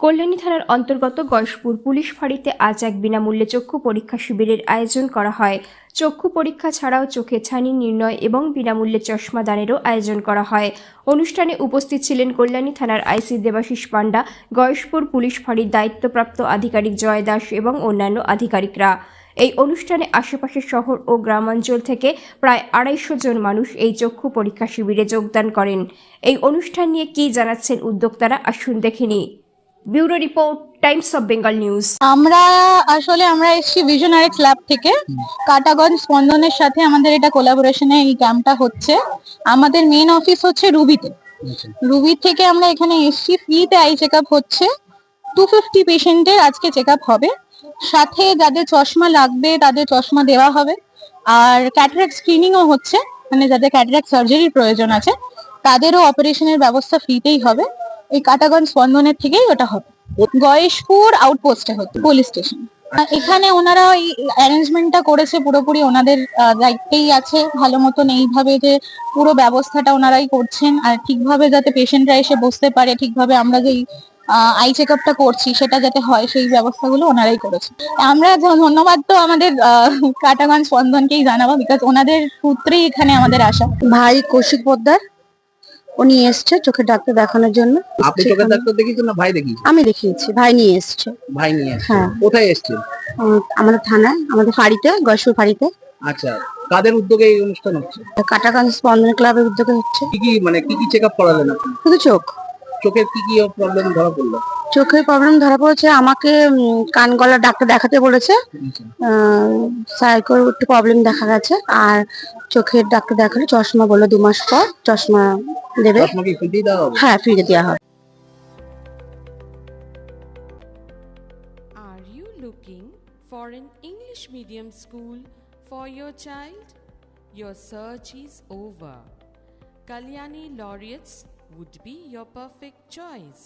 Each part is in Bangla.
কল্যাণী থানার অন্তর্গত গয়েশপুর পুলিশ ফাঁড়িতে আজ এক বিনামূল্যে চক্ষু পরীক্ষা শিবিরের আয়োজন করা হয়। চক্ষু পরীক্ষা ছাড়াও চোখে ছানি নির্ণয় এবং বিনামূল্যে চশমা দানেরও আয়োজন করা হয়। অনুষ্ঠানে উপস্থিত ছিলেন কল্যাণী থানার আইসি দেবাশিস পাণ্ডা, গয়েশপুর পুলিশ ফাঁড়ির দায়িত্বপ্রাপ্ত আধিকারিক জয় দাস এবং অন্যান্য আধিকারিকরা। এই অনুষ্ঠানে আশেপাশের শহর ও গ্রামাঞ্চল থেকে প্রায় আড়াইশো জন মানুষ এই চক্ষু পরীক্ষা শিবিরে যোগদান করেন। এই অনুষ্ঠান নিয়ে কী জানাচ্ছেন উদ্যোক্তারা আসুন দেখেনি bureau report, Times of Bengal news. আমরা আসলে আমরা এসেছি ভিশনারি ক্লাব থেকে। কাটাগঞ্জ স্পন্দনের সাথে আমাদের এটা কোলাবোরেশনে এই ক্যাম্পটা হচ্ছে। আমাদের মেন অফিস হচ্ছে রুবিতে। রুবি থেকে আমরা এখানে এসেছি। ফ্রিতে আই চেক হচ্ছে। টু ফিফটি পেশেন্টের আজকে চেক হবে। সাথে যাদের চশমা লাগবে, তাদের চশমা দেওয়া হবে। আর ক্যাটারাক্ট স্ক্রিনিংও হচ্ছে। মানে যাদের ক্যাটারাক্ট সার্জারির প্রয়োজন আছে, তাদেরও অপারেশনের ব্যবস্থা ফ্রিতেই হবে। এই কাটাগঞ্জ স্পন্দনের থেকেই ওটা হবে। গয়েশপুর আউটপোস্টে হচ্ছে পুলিশ স্টেশন এখানে ওনারা এই অ্যারেঞ্জমেন্টটা করেছে পুরোপুরি, ওনাদের দায়িত্বেই আছে। ভালো মতন এইভাবে যে পুরো ব্যবস্থাটা ওনারাই করছেন, আর ঠিকভাবে যাতে পেশেন্টরা এসে বসতে পারে, ঠিকভাবে আমরা যেই আই চেক আপটা করছি, সেটা যাতে হয়, সেই ব্যবস্থাগুলো ওনারাই করেছে আমরা ধন্যবাদ তো আমাদের কাটাগঞ্জ স্পন্দনকেই জানাব বিকজ ওনাদের সূত্রেই এখানে আমাদের আসা ভাই কৌশিক পোদ্দার। উনি এসছে চোখের ডাক্তার দেখানোর জন্য। আপনি চোখের ডাক্তার দেখিয়েছেন না? ভাই দেখিয়েছেন আমি দেখিয়েছি ভাই নিয়ে এসছে। ভাই নিয়ে এসেছেন হ্যাঁ। কোথায় এসেছেন উম, আমাদের থানায় আমাদের ফাঁড়িতে গয়েশপুর ফাঁড়িতে। আচ্ছা কাদের উদ্যোগে এই অনুষ্ঠান হচ্ছে? কাটাকান স্পন্দন ক্লাবের উদ্যোগে হচ্ছে। কি কি মানে কি কি চেক আপ করালেন আপনি? শুধু চোখ। চোখের কি কি প্রবলেম ধরা পড়ল? চোখের প্রবলেম ধরা পড়েছে আমাকে উম, কান গলার ডাক্তার দেখাতে বলেছে। সাইকোর একটু প্রবলেম দেখা গেছে। আর চোখের ডাক্তার দেখালে চশমা বলল দু মাস পর চশমা দেবে হ্যাঁ ফ্রিতে দেওয়া হবে Are you looking for an English medium school for your child? Your search is over. Kalyani Laureates would be your perfect choice.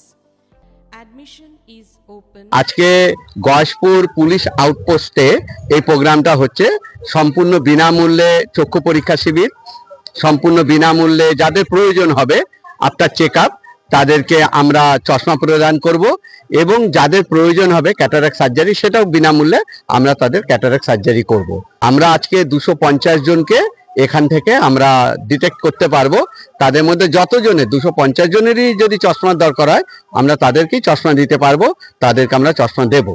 Admission is open. আজকে গয়েশপুর পুলিশ আউটপোস্টে এই প্রোগ্রামটা হচ্ছে সম্পূর্ণ বিনামূল্যে চক্ষু পরীক্ষা শিবির সম্পূর্ণ বিনামূল্যে যাদের প্রয়োজন হবে আফটার চেক আপ তাদেরকে আমরা চশমা প্রদান করব এবং যাদের প্রয়োজন হবে ক্যাটারাক সার্জারি সেটাও বিনামূল্যে আমরা তাদের ক্যাটারাক সার্জারি করব। আমরা আজকে দুশো পঞ্চাশ জনকে এখান থেকে আমরা ডিটেক্ট করতে পারব। তাদের মধ্যে যতজনের, দুশো পঞ্চাশ জনেরই যদি চশমার দরকার হয়, আমরা তাদেরকেই চশমা দিতে পারব, তাদেরকে আমরা চশমা দেবো।